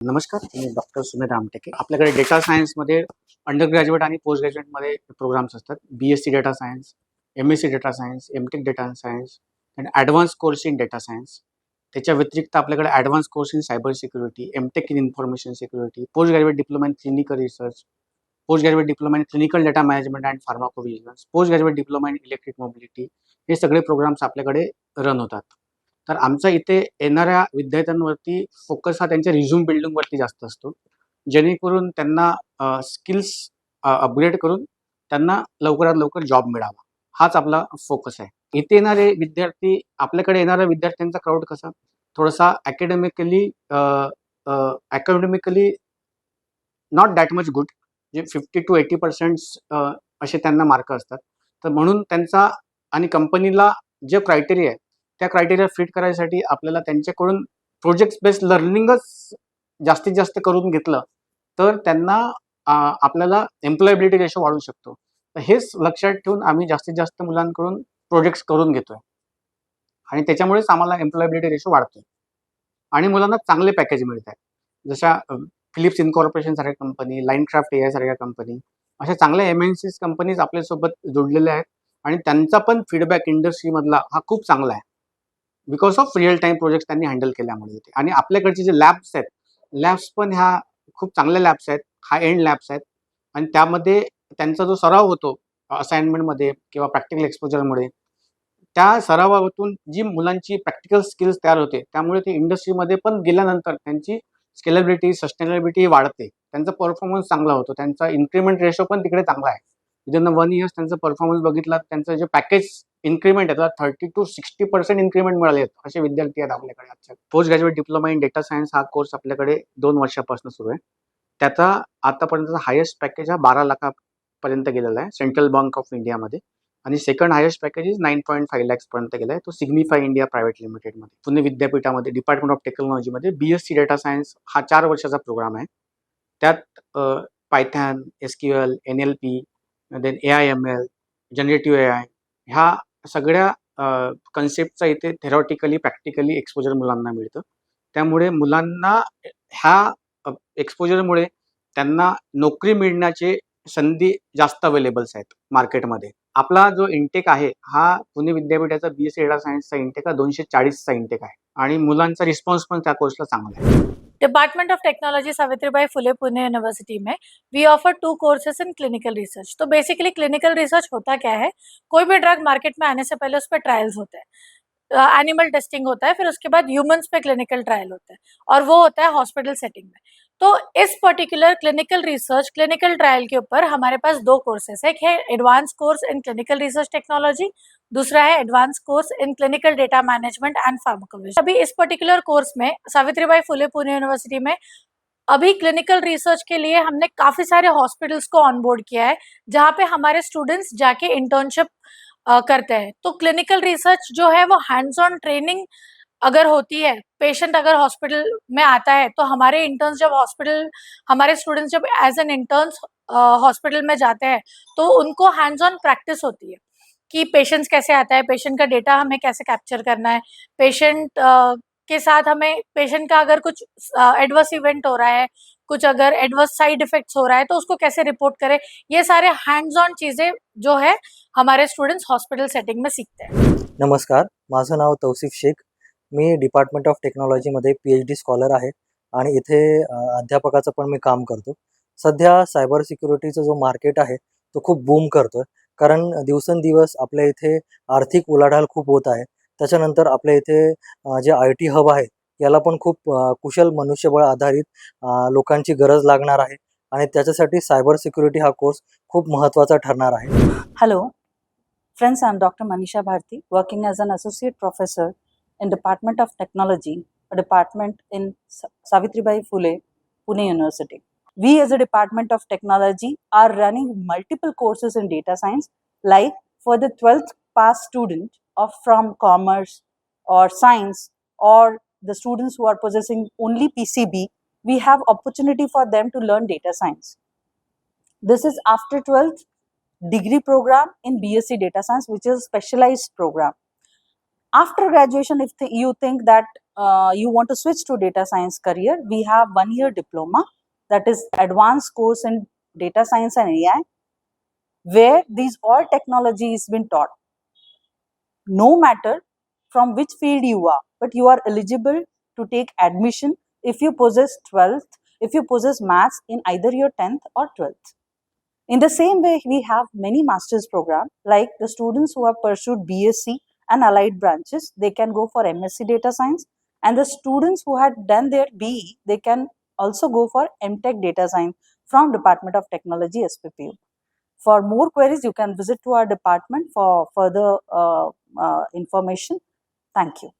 नमस्कार मी डॉक्टर सुमेध आमटेके आपल्याकडे डेटा सायन्समध्ये अंडर ग्रॅज्युएट आणि पोस्ट ग्रॅज्युएटमध्ये प्रोग्राम्स असतात. B S C data science M S C data science M tech data science and advance course in data science त्याच्या व्यतिरिक्त आपल्याकडे advance course in cyber security M tech in information security post graduate diploma in clinical research post graduate diploma in clinical data management and pharmacovigilance post graduate diploma in electric mobility हे सगळे programs आपल्याकडे run होतात. तर आमचा इथे येणाऱ्या विद्यार्थ्यांवरती focus हा त्यांच्या रिझ्यूम बिल्डिंगवरती जास्त असतो. जेणेकरून त्यांना स्किल्स अपग्रेड करून त्यांना लवकरात लवकर जॉब मिळावा. हाच आपला फोकस आहे. इथे येणारे विद्यार्थी आपल्याकडे येणाऱ्या विद्यार्थ्यांचा क्राऊड कसा? थोडासा academically academically not that much good जे फिफ्टी टू एटी पर्सेंट्स असे त्यांना मार्क असतात. तर म्हणून त्यांचा आणि कंपनीला जे क्रायटेरिया आहे त्या क्रायटेरिया फिट करायसाठी आपल्याला त्यांच्याकडून प्रोजेक्ट बेस्ड लर्निंगच जास्तीत जास्त करून घेतलं तर त्यांना आपल्याला एम्प्लॉयबिलिटी रेशो वाढू शकतो. तर हेच लक्षात ठेवून आम्ही जास्तीत जास्त मुलांकडून प्रोजेक्ट्स करून घेतोय. आणि त्याच्यामुळेच आम्हाला एम्प्लॉयबिलिटी रेशो वाढतोय. आणि मुलांना चांगले पॅकेज मिळत आहे जशा फिलिप्स इन्कॉर्पोरेशन सारख्या कंपनी लाईन क्राफ्ट ए सारख्या कंपनी अशा चांगल्या एम एन सीज कंपनीज आपल्यासोबत जोडलेल्या आहेत. आणि त्यांचा पण फीडबॅक इंडस्ट्रीमधला हा खूप चांगला आहे. Because of real time project त्यांनी हँडल केल्यामुळे होते. आणि आपल्याकडचे जे लॅब्स आहेत लॅब्स पण ह्या खूप चांगल्या लॅब्स आहेत हाय एंड लॅब्स आहेत. आणि त्यामध्ये त्यांचा जो सराव होतो असाइनमेंटमध्ये किंवा प्रॅक्टिकल एक्सपोजरमुळे त्या सरावातून जी मुलांची प्रॅक्टिकल स्किल्स तयार होते त्यामुळे ते इंडस्ट्रीमध्ये पण गेल्यानंतर त्यांची स्केलेबिलिटी सस्टेनेबिलिटी वाढते. त्यांचा परफॉर्मन्स चांगला होतो. त्यांचा इन्क्रीमेंट रेशो पण तिकडे चांगला आहे. विदिन वन इयर्स त्यांचा परफॉर्मन्स बघितला त्यांचं जे पॅकेज इन्क्रीमेंट आहे thirty two sixty percent increment मिळाले आहेत असे विद्यार्थी आहेत आपल्याकडे आजच्या. Post graduate diploma in data science हा कोर्स आपल्याकडे दोन वर्षापासून सुरू आहे. त्याचा आतापर्यंतचा हायेस्ट पॅकेज हा बारा लाखापर्यंत गेलेला आहे सेंट्रल बँक ऑफ इंडियामध्ये आणि second highest package is nine point five lakhs पर्यंत गेला आहे तो सिग्निफाय इंडिया प्रायव्हेट लिमिटेडमध्ये पुणे विद्यापीठामध्ये डिपार्टमेंट ऑफ टेक्नॉलॉजीमध्ये B S C data science हा चार वर्षाचा प्रोग्राम आहे. त्यात Python S Q L N L P then A I M L generative A I ह्या सगळ्या कन्सेप्टचा इथे थेरॉटिकली प्रॅक्टिकली एक्सपोजर मुलांना मिळतं. त्यामुळे मुलांना ह्या एक्सपोजरमुळे त्यांना नोकरी मिळण्याचे संधी जास्त अवेलेबल्स आहेत मार्केटमध्ये आपला जो इंटेक आहे हा पुणे विद्यापीठाचा बी एस सी सायन्सचा इंटेक हा दोनशे चाळीसचा इंटेक आहे. आणि मुलांचा रिस्पॉन्स पण त्या कोर्सला चांगला आहे. Department of technology Savitribai Phule Pune university में we offer two courses in clinical research तो बेसिकली क्लिनिकल रिसर्च होता क्या है? कोई भी ड्रग मार्केट में आने से पहले उस पर ट्रायल्स होते हैं। एनिमल टेस्टिंग होता है, फिर उसके बाद ह्यूमंस पे क्लिनिकल ट्रायल होता है। और वो होता है हॉस्पिटल सेटिंग में। तो इस particular clinical research clinical trial के ऊपर हमारे पास दो कोर्सेज है। एक है advance course in clinical research technology दूसरा है advance course in clinical data management and pharmacology अभी इस पर्टिकुलर कोर्स में सावित्रीबाई फुले पुणे यूनिवर्सिटी में अभी क्लिनिकल रिसर्च के लिए हमने काफ़ी सारे हॉस्पिटल्स को ऑनबोर्ड किया है, जहाँ पे हमारे स्टूडेंट्स जाके इंटर्नशिप करते हैं। तो क्लिनिकल रिसर्च जो है वो हैंड्स ऑन ट्रेनिंग अगर होती है पेशेंट अगर हॉस्पिटल में आता है तो हमारे इंटर्न्स जब हॉस्पिटल हमारे स्टूडेंट्स जब एज एन इंटर्न्स हॉस्पिटल में जाते हैं तो उनको हैंड्स ऑन प्रैक्टिस होती है कि पेशेंट्स कैसे आता है पेशेंट का डेटा हमें कैसे कैप्चर करना है पेशेंट uh, के साथ हमें पेशेंट का अगर कुछ एडवर्स uh, इवेंट हो रहा है कुछ अगर एडवर्स साइड इफेक्ट्स हो रहा है तो उसको कैसे रिपोर्ट करें ये सारे हैंड्स ऑन चीज़ें जो है हमारे स्टूडेंट्स हॉस्पिटल सेटिंग में सीखते हैं। नमस्कार माझं नाव तौसिफ शेख मी डिपार्टमेंट ऑफ टेक्नॉलॉजीमध्ये पी एच डी स्कॉलर आहे आणि इथे अध्यापकाचं पण मी काम करतो. सध्या सायबर सिक्युरिटीचं जो मार्केट आहे तो खूप बूम करतो आहे कारण दिवसेंदिवस आपल्या इथे आर्थिक उलाढाल खूप होत आहे. त्याच्यानंतर आपल्या इथे जे आय टी हब आहे याला पण खूप कुशल मनुष्यबळ आधारित लोकांची गरज लागणार आहे. आणि त्याच्यासाठी सायबर सिक्युरिटी हा कोर्स खूप महत्त्वाचा ठरणार आहे. Hello friends I am doctor Manisha Bharati working as an associate professor in Department of Technology, a department in Sa- Savitribai Phule, Pune University. We, as a Department of Technology, are running multiple courses in data science, like for the 12th pass student of from commerce or science, or the students who are possessing only PCB. We have opportunity for them to learn data science. This is after 12th degree program in BSc Data Science, which is a specialized program. After graduation if th- you think that uh, you want to switch to data science career we have one year diploma that is advanced course in data science and ai where these all technology is been taught. No matter from which field you are but you are eligible to take admission if you possess 12th if you possess maths in either your 10th or 12th in the same way we have many masters program like the students who have pursued bsc and allied branches they can go for msc data science. And the students who had done their be they can also go for mtech data science from department of technology sppu for more queries you can visit to our department for further uh, uh, information. Thank you